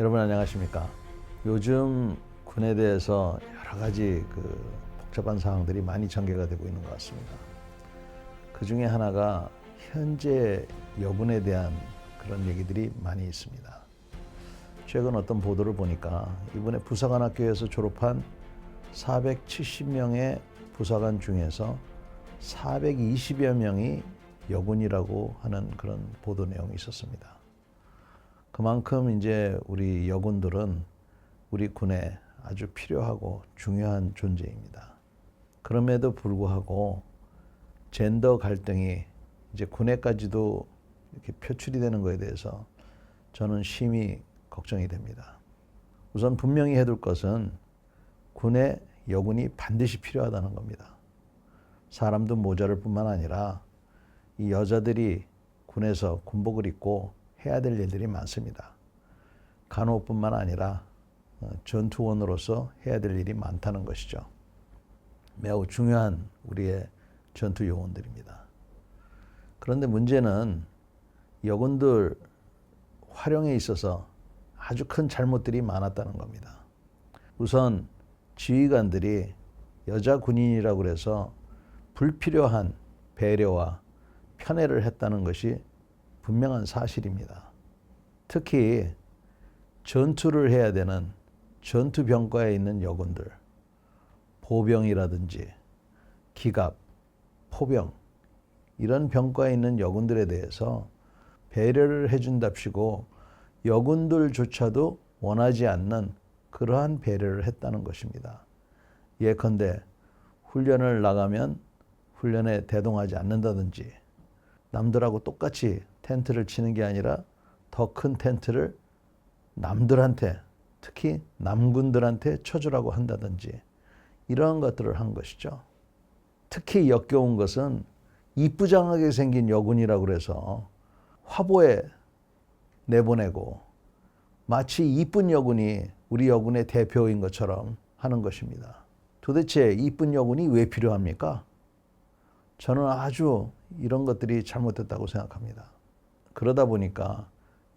여러분 안녕하십니까? 요즘 군에 대해서 여러 가지 그 복잡한 사항들이 많이 전개가 되고 있는 것 같습니다. 그 중에 하나가 현재 여군에 대한 그런 얘기들이 많이 있습니다. 최근 어떤 보도를 보니까 이번에 부사관 학교에서 졸업한 470명의 부사관 중에서 420여 명이 여군이라고 하는 그런 보도 내용이 있었습니다. 그만큼 이제 우리 여군들은 우리 군에 아주 필요하고 중요한 존재입니다. 그럼에도 불구하고 젠더 갈등이 이제 군에까지도 이렇게 표출이 되는 것에 대해서 저는 심히 걱정이 됩니다. 우선 분명히 해둘 것은 군에 여군이 반드시 필요하다는 겁니다. 사람도 모자랄 뿐만 아니라 이 여자들이 군에서 군복을 입고 해야 될 일들이 많습니다. 간호뿐만 아니라 어, 전투원으로서 해야 될 일이 많다는 것이죠. 매우 중요한 우리의 전투 요원들입니다. 그런데 문제는 여군들 활용에 있어서 아주 큰 잘못들이 많았다는 겁니다. 우선 지휘관들이 여자 군인이라고 그래서 불필요한 배려와 편애를 했다는 것이 분명한 사실입니다. 특히 전투를 해야 되는 전투병과에 있는 여군들, 보병이라든지 기갑, 포병 이런 병과에 있는 여군들에 대해서 배려를 해준답시고 여군들조차도 원하지 않는 그러한 배려를 했다는 것입니다. 예컨대 훈련을 나가면 훈련에 대동하지 않는다든지 남들하고 똑같이 텐트를 치는 게 아니라 더 큰 텐트를 남들한테 특히 남군들한테 쳐주라고 한다든지 이러한 것들을 한 것이죠. 특히 역겨운 것은 이쁘장하게 생긴 여군이라고 그래서 화보에 내보내고 마치 이쁜 여군이 우리 여군의 대표인 것처럼 하는 것입니다. 도대체 이쁜 여군이 왜 필요합니까? 저는 아주 이런 것들이 잘못됐다고 생각합니다. 그러다 보니까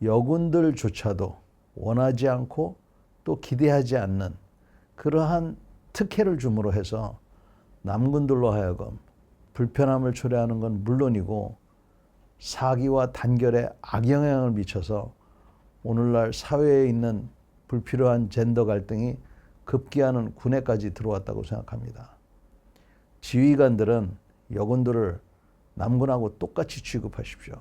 여군들조차도 원하지 않고 또 기대하지 않는 그러한 특혜를 줌으로 해서 남군들로 하여금 불편함을 초래하는 건 물론이고 사기와 단결에 악영향을 미쳐서 오늘날 사회에 있는 불필요한 젠더 갈등이 급기야는 군에까지 들어왔다고 생각합니다. 지휘관들은 여군들을 남군하고 똑같이 취급하십시오.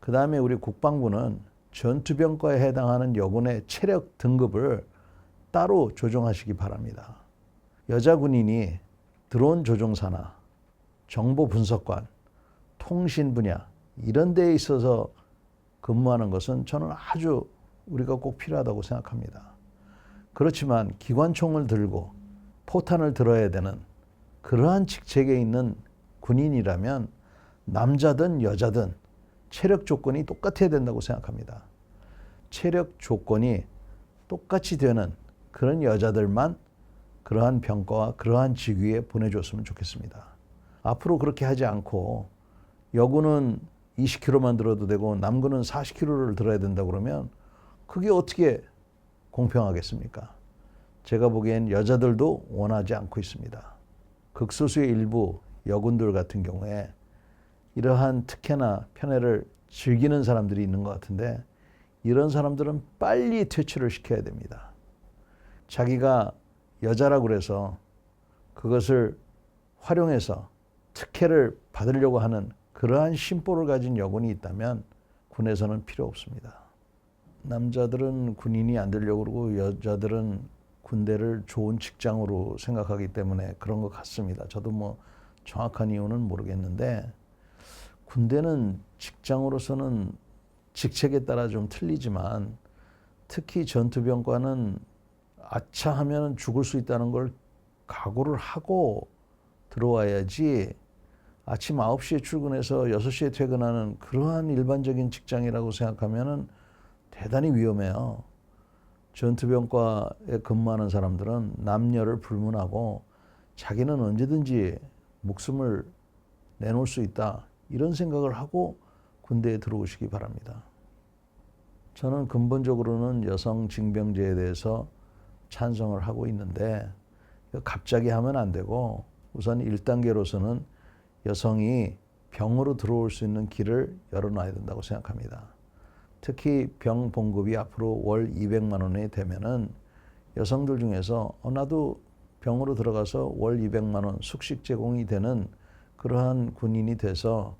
그 다음에 우리 국방부는 전투병과에 해당하는 여군의 체력 등급을 따로 조정하시기 바랍니다. 여자 군인이 드론 조종사나 정보 분석관, 통신 분야 이런 데에 있어서 근무하는 것은 저는 아주 우리가 꼭 필요하다고 생각합니다. 그렇지만 기관총을 들고 포탄을 들어야 되는 그러한 직책에 있는 군인이라면 남자든 여자든 체력 조건이 똑같아야 된다고 생각합니다. 체력 조건이 똑같이 되는 그런 여자들만 그러한 병과와 그러한 직위에 보내줬으면 좋겠습니다. 앞으로 그렇게 하지 않고 여군은 20kg만 들어도 되고 남군은 40kg를 들어야 된다 그러면 그게 어떻게 공평하겠습니까? 제가 보기엔 여자들도 원하지 않고 있습니다. 극소수의 일부 여군들 같은 경우에 이러한 특혜나 편애를 즐기는 사람들이 있는 것 같은데 이런 사람들은 빨리 퇴출을 시켜야 됩니다. 자기가 여자라고 그래서 그것을 활용해서 특혜를 받으려고 하는 그러한 심보를 가진 여군이 있다면 군에서는 필요 없습니다. 남자들은 군인이 안 되려고 그러고 여자들은 군대를 좋은 직장으로 생각하기 때문에 그런 것 같습니다. 저도 뭐 정확한 이유는 모르겠는데 군대는 직장으로서는 직책에 따라 좀 틀리지만 특히 전투병과는 아차 하면 죽을 수 있다는 걸 각오를 하고 들어와야지 아침 9시에 출근해서 6시에 퇴근하는 그러한 일반적인 직장이라고 생각하면은 대단히 위험해요. 전투병과에 근무하는 사람들은 남녀를 불문하고 자기는 언제든지 목숨을 내놓을 수 있다. 이런 생각을 하고 군대에 들어오시기 바랍니다. 저는 근본적으로는 여성 징병제에 대해서 찬성을 하고 있는데 갑자기 하면 안 되고 우선 1단계로서는 여성이 병으로 들어올 수 있는 길을 열어놔야 된다고 생각합니다. 특히 병 봉급이 앞으로 월 200만 원이 되면은 여성들 중에서 어, 나도 병으로 들어가서 월 200만 원 숙식 제공이 되는 그러한 군인이 돼서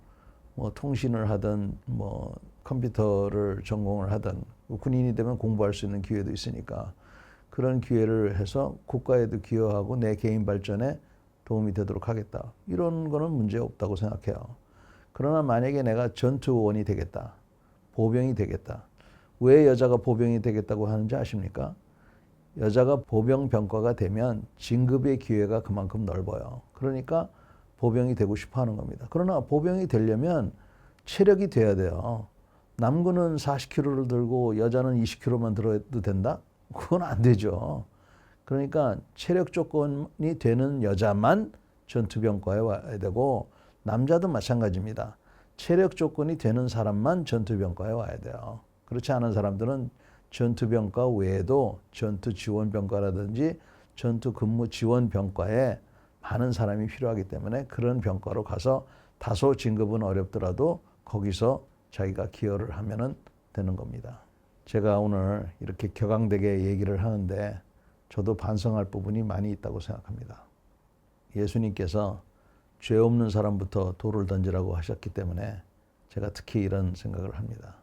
뭐 통신을 하든 뭐 컴퓨터를 전공을 하든 군인이 되면 공부할 수 있는 기회도 있으니까 그런 기회를 해서 국가에도 기여하고 내 개인 발전에 도움이 되도록 하겠다. 이런 거는 문제 없다고 생각해요. 그러나 만약에 내가 전투원이 되겠다. 보병이 되겠다. 왜 여자가 보병이 되겠다고 하는지 아십니까? 여자가 보병 병과가 되면 진급의 기회가 그만큼 넓어요. 그러니까 보병이 되고 싶어 하는 겁니다. 그러나 보병이 되려면 체력이 돼야 돼요. 남군은 40kg를 들고 여자는 20kg만 들어도 된다? 그건 안 되죠. 그러니까 체력 조건이 되는 여자만 전투병과에 와야 되고 남자도 마찬가지입니다. 체력 조건이 되는 사람만 전투병과에 와야 돼요. 그렇지 않은 사람들은 전투병과 외에도 전투지원병과라든지 전투근무지원병과에 많은 사람이 필요하기 때문에 그런 병과로 가서 다소 진급은 어렵더라도 거기서 자기가 기여를 하면은 되는 겁니다. 제가 오늘 이렇게 격앙되게 얘기를 하는데 저도 반성할 부분이 많이 있다고 생각합니다. 예수님께서 죄 없는 사람부터 돌을 던지라고 하셨기 때문에 제가 특히 이런 생각을 합니다.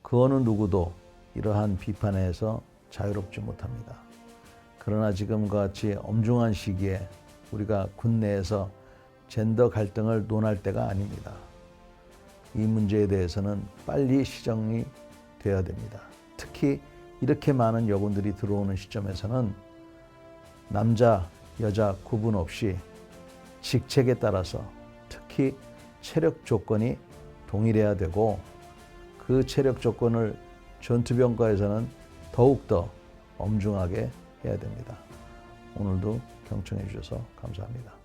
그 어느 누구도 이러한 비판에서 자유롭지 못합니다. 그러나 지금과 같이 엄중한 시기에 우리가 군내에서 젠더 갈등을 논할 때가 아닙니다. 이 문제에 대해서는 빨리 시정이 되어야 됩니다. 특히 이렇게 많은 여군들이 들어오는 시점에서는 남자, 여자 구분 없이 직책에 따라서 특히 체력 조건이 동일해야 되고 그 체력 조건을 전투병과에서는 더욱더 엄중하게 해야 됩니다. 오늘도 경청해 주셔서 감사합니다.